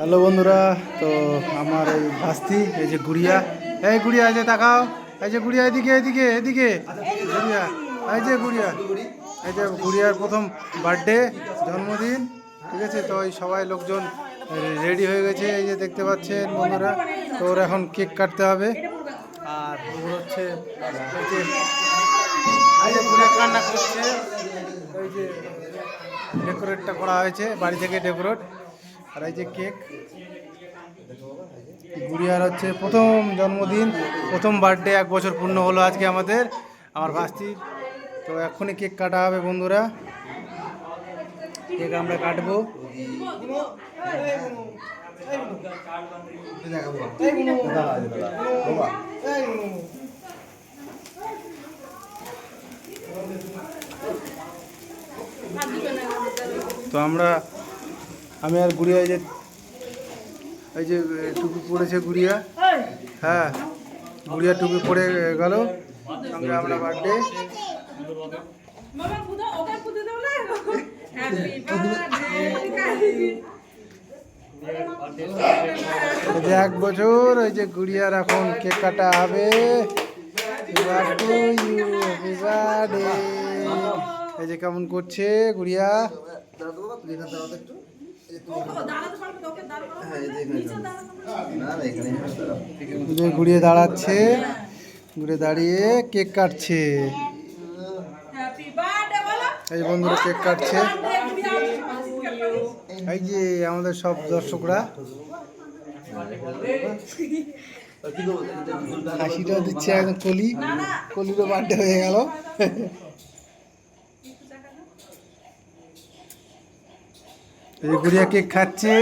Hello বন্ধুরা, তো আমার এই ভাস্তি, এই যে গুড়িয়া। এই গুড়িয়া, এই যে তাকাও। এই যে গুড়িয়া, এদিকে এদিকে এদিকে। গুড়িয়া, এই যে গুড়িয়া। এই যে গুড়িয়ার প্রথম বার্থডে জন্মদিন, ঠিক আছে? তো এই সবাই লোকজন রেডি হয়ে গেছে, এই যে দেখতে পাচ্ছেন বন্ধুরা। তো ওর এখন কেক কাটতে হবে। আর ওর হচ্ছে, এই যে গুড়িয়া কান্না করছে। এই যে ডেকোরেটটা করা হয়েছে, বাড়ি থেকে ডেকোরেট আর এই যে কেক গুড়িয়ার হচ্ছে প্রথম জন্মদিন, প্রথম বার্থডে, এক বছর পূর্ণ হলো আজকে আমাদের, আমার ভাস্তির তো এক্ষুনি কেক কাটা হবে বন্ধুরা। কেক আমরা কাটবো। তো আমরা আমি আর গুড়িয়া এই যে এই যে টুপি পড়েছে গুড়িয়া। হ্যাঁ গুড়িয়া টুপি পড়ে গেল। সঙ্গে আমরা বার্থডে এক বছর ওই যে গুড়িয়ার এখন কেক কাটা হবে. এই যে কেমন করছে গুড়িয়া? দাঁড়াতে পারবে তো ওকে দাঁড়াতে নিচে দাঁড়াতে এই যে গুড়িয়ে দাঁড়াচ্ছে, ঘুরে দাঁড়িয়ে কেক কাটছে। এই বন্ধুরা, কেক কাটছে। এই যে আমাদের সব দর্শকরা। হাসিটা দিচ্ছে একদম কলি, কলিরও বার্থডে হয়ে গেল। এই গুড়িয়া কেক খাচ্ছে।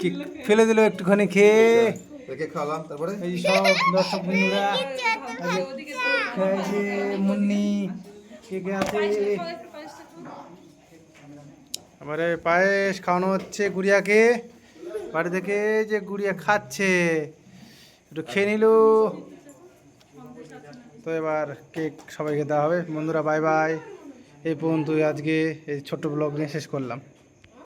কেক ফেলে দিল একটুখানি খেয়ে। খাওয়ালাম তারপরে? এই সব দর্শক বন্ধুরা মুন্নি কেকে আছে। এবারে পায়েস খাওয়ানো হচ্ছে গুড়িয়াকে। বাড়ি থেকে যে গুড়িয়া খাচ্ছে একটু খেয়ে নিল। তো এবার কেক সবাইকে দেওয়া হবে। বন্ধুরা বাই বাই এই পর্যন্তই আজকে এই ছোট্ট ব্লগ নিয়ে শেষ করলাম।